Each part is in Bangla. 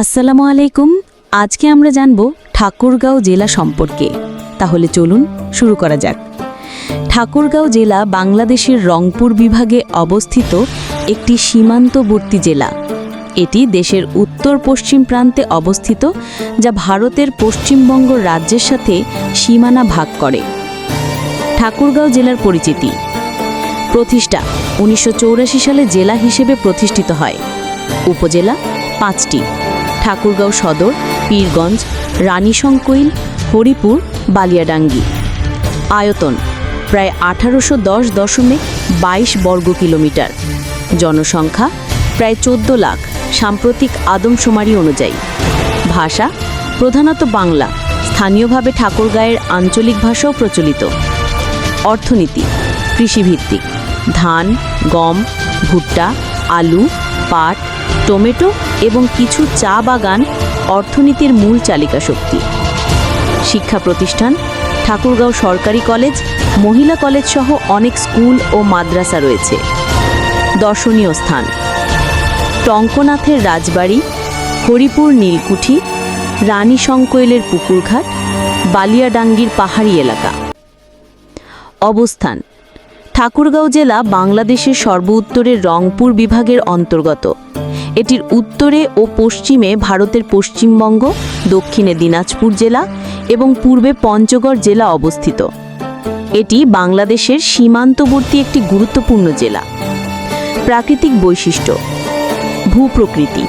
আসসালামু আলাইকুম। আজকে আমরা জানব ঠাকুরগাঁও জেলা সম্পর্কে। তাহলে চলুন শুরু করা যাক। ঠাকুরগাঁও জেলা বাংলাদেশের রংপুর বিভাগে অবস্থিত একটি সীমান্তবর্তী জেলা। এটি দেশের উত্তর পশ্চিম প্রান্তে অবস্থিত, যা ভারতের পশ্চিমবঙ্গ রাজ্যের সাথে সীমানা ভাগ করে। ঠাকুরগাঁও জেলার পরিচিতি। প্রতিষ্ঠা উনিশশো সালে জেলা হিসেবে প্রতিষ্ঠিত হয়। উপজেলা পাঁচটি। ঠাকুরগাঁও সদর, পীরগঞ্জ রানীশঙ্কৈল হরিপুর, বালিয়াডাঙ্গি। আয়তন প্রায় আঠারোশো দশ দশমিক বাইশ বর্গ কিলোমিটার। জনসংখ্যা প্রায় চোদ্দ লাখ, সাম্প্রতিক আদমশুমারি অনুযায়ী। ভাষা প্রধানত বাংলা, স্থানীয়ভাবে ঠাকুরগাঁয়ের আঞ্চলিক ভাষাও প্রচলিত। অর্থনীতি, কৃষিভিত্তিক, ধান, গম, ভুট্টা, আলু পাট, টমেটো এবং কিছু চা বাগান অর্থনীতির মূল চালিকা শক্তি। শিক্ষা প্রতিষ্ঠান, ঠাকুরগাঁও সরকারি কলেজ, মহিলা কলেজ সহ অনেক স্কুল ও মাদ্রাসা রয়েছে। দর্শনীয় স্থান। টঙ্কনাথের রাজবাড়ি, হরিপুর নীলকুঠি, রানী শঙ্কৈলের পুকুরঘাট, বালিয়াডাঙ্গির পাহাড়ি এলাকা। অবস্থান ঠাকুরগাঁও জেলা বাংলাদেশের সর্ব উত্তরের রংপুর বিভাগের অন্তর্গত। এটির উত্তরে ও পশ্চিমে ভারতের পশ্চিমবঙ্গ, দক্ষিণে দিনাজপুর জেলা এবং পূর্বে পঞ্চগড় জেলা অবস্থিত। এটি বাংলাদেশের সীমান্তবর্তী একটি গুরুত্বপূর্ণ জেলা। প্রাকৃতিক বৈশিষ্ট্য, ভূপ্রকৃতি,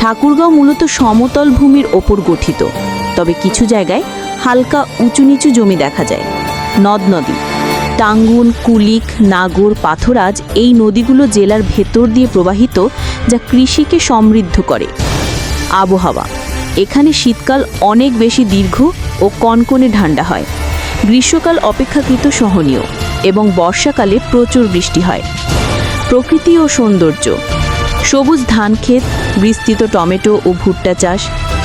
ঠাকুরগাঁও মূলত সমতল ভূমির ওপর গঠিত, তবে কিছু জায়গায় হালকা উঁচু নিচু জমি দেখা যায়, নদ নদী। টাঙ্গুন, কুলিক, নাগর, পাথরাজ এই নদীগুলো জেলার ভেতর দিয়ে প্রবাহিত, যা কৃষিকে সমৃদ্ধ করে। আবহাওয়া। এখানে শীতকাল অনেক বেশি দীর্ঘ ও কনকনে ঠান্ডা হয়। গ্রীষ্মকাল অপেক্ষাকৃত সহনীয় এবং বর্ষাকালে প্রচুর বৃষ্টি হয়। প্রকৃতি ও সৌন্দর্য। সবুজ ধান ক্ষেত বিস্তৃত টমেটো ও ভুট্টা চাষ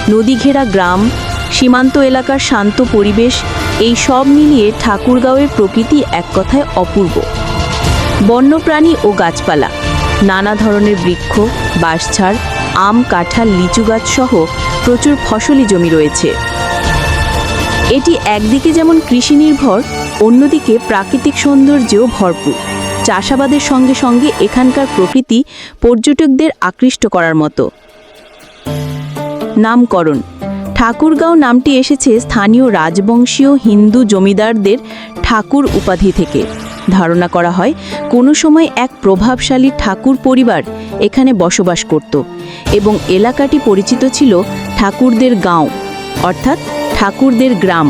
নদী ঘেরা গ্রাম সীমান্ত এলাকার শান্ত পরিবেশ, এই সব মিলিয়ে ঠাকুরগাঁওয়ের প্রকৃতি এক কথায় অপূর্ব। বন্যপ্রাণী ও গাছপালা, নানা ধরনের বৃক্ষ, বাঁশঝাড়, আম, কাঁঠাল, লিচু গাছ সহ প্রচুর ফসলি জমি রয়েছে। এটি একদিকে যেমন কৃষি নির্ভর, অন্যদিকে প্রাকৃতিক সৌন্দর্যেও ভরপুর। চাষাবাদের সঙ্গে সঙ্গে এখানকার প্রকৃতি পর্যটকদের আকৃষ্ট করার মতো। নামকরণ ঠাকুরগাঁও নামটি এসেছে স্থানীয় রাজবংশীয় হিন্দু জমিদারদের ঠাকুর উপাধি থেকে। ধারণা করা হয়, কোনো সময় এক প্রভাবশালী ঠাকুর পরিবার এখানে বসবাস করত এবং এলাকাটি পরিচিত ছিল ঠাকুরদের গাঁও, অর্থাৎ ঠাকুরদের গ্রাম,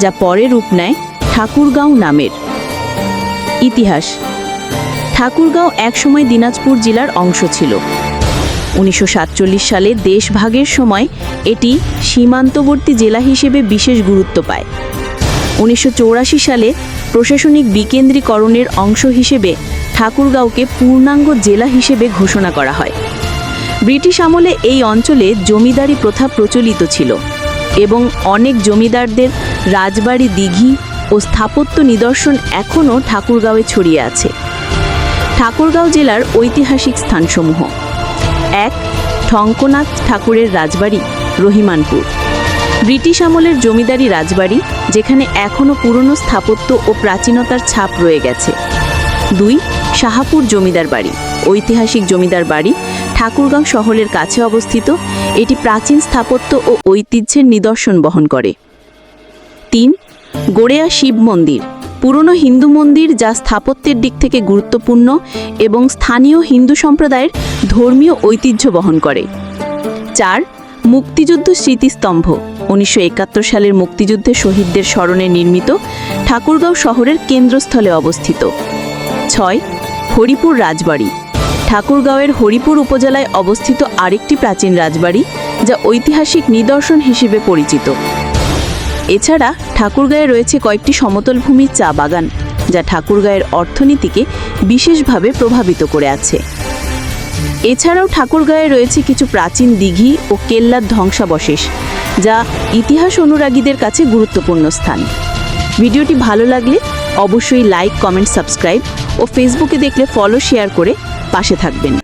যা পরে রূপ নেয় ঠাকুরগাঁও নামের। ইতিহাস, ঠাকুরগাঁও একসময় দিনাজপুর জেলার অংশ ছিল। উনিশশো সাতচল্লিশ সালে দেশভাগের সময় এটি সীমান্তবর্তী জেলা হিসেবে বিশেষ গুরুত্ব পায়। উনিশশো সালে প্রশাসনিক বিকেন্দ্রীকরণের অংশ হিসেবে ঠাকুরগাঁওকে পূর্ণাঙ্গ জেলা হিসেবে ঘোষণা করা হয়। ব্রিটিশ আমলে এই অঞ্চলে জমিদারি প্রথা প্রচলিত ছিল এবং অনেক জমিদারদের রাজবাড়ি, দিঘি ও স্থাপত্য নিদর্শন এখনও ঠাকুরগাঁওয়ে ছড়িয়ে আছে। ঠাকুরগাঁও জেলার ঐতিহাসিক স্থানসমূহ। এক, ঠঙ্কনাথ ঠাকুরের রাজবাড়ি, রহিমানপুর। ব্রিটিশ আমলের জমিদারি রাজবাড়ি, যেখানে এখনও পুরনো স্থাপত্য ও প্রাচীনতার ছাপ রয়ে গেছে। দুই, শাহাপুর জমিদার বাড়ি, ঐতিহাসিক জমিদার বাড়ি, ঠাকুরগাঁও শহরের কাছে অবস্থিত। এটি প্রাচীন স্থাপত্য ও ঐতিহ্যের নিদর্শন বহন করে। তিন, গোড়েয়া শিব মন্দির পুরনো হিন্দু মন্দির যা স্থাপত্যের দিক থেকে গুরুত্বপূর্ণ এবং স্থানীয় হিন্দু সম্প্রদায়ের ধর্মীয় ঐতিহ্য বহন করে। চার, মুক্তিযুদ্ধ স্মৃতিস্তম্ভ। উনিশশো একাত্তর সালের মুক্তিযুদ্ধে শহীদদের স্মরণে নির্মিত ঠাকুরগাঁও শহরের কেন্দ্রস্থলে অবস্থিত। ছয়, হরিপুর রাজবাড়ি। ঠাকুরগাঁওয়ের হরিপুর উপজেলায় অবস্থিত আরেকটি প্রাচীন রাজবাড়ি যা ঐতিহাসিক নিদর্শন হিসেবে পরিচিত। এছাড়া ঠাকুরগাঁয়ে রয়েছে কয়েকটি সমতল ভূমির চা বাগান, যা ঠাকুরগাঁয়ের অর্থনীতিকে বিশেষভাবে প্রভাবিত করে আছে। এছাড়াও ঠাকুরগাঁয়ে রয়েছে কিছু প্রাচীন দিঘি ও কেল্লার ধ্বংসাবশেষ, যা ইতিহাস অনুরাগীদের কাছে গুরুত্বপূর্ণ স্থান। ভিডিওটি ভালো লাগলে অবশ্যই লাইক, কমেন্ট, সাবস্ক্রাইব ও ফেসবুকে দেখলে ফলো, শেয়ার করে পাশে থাকবেন।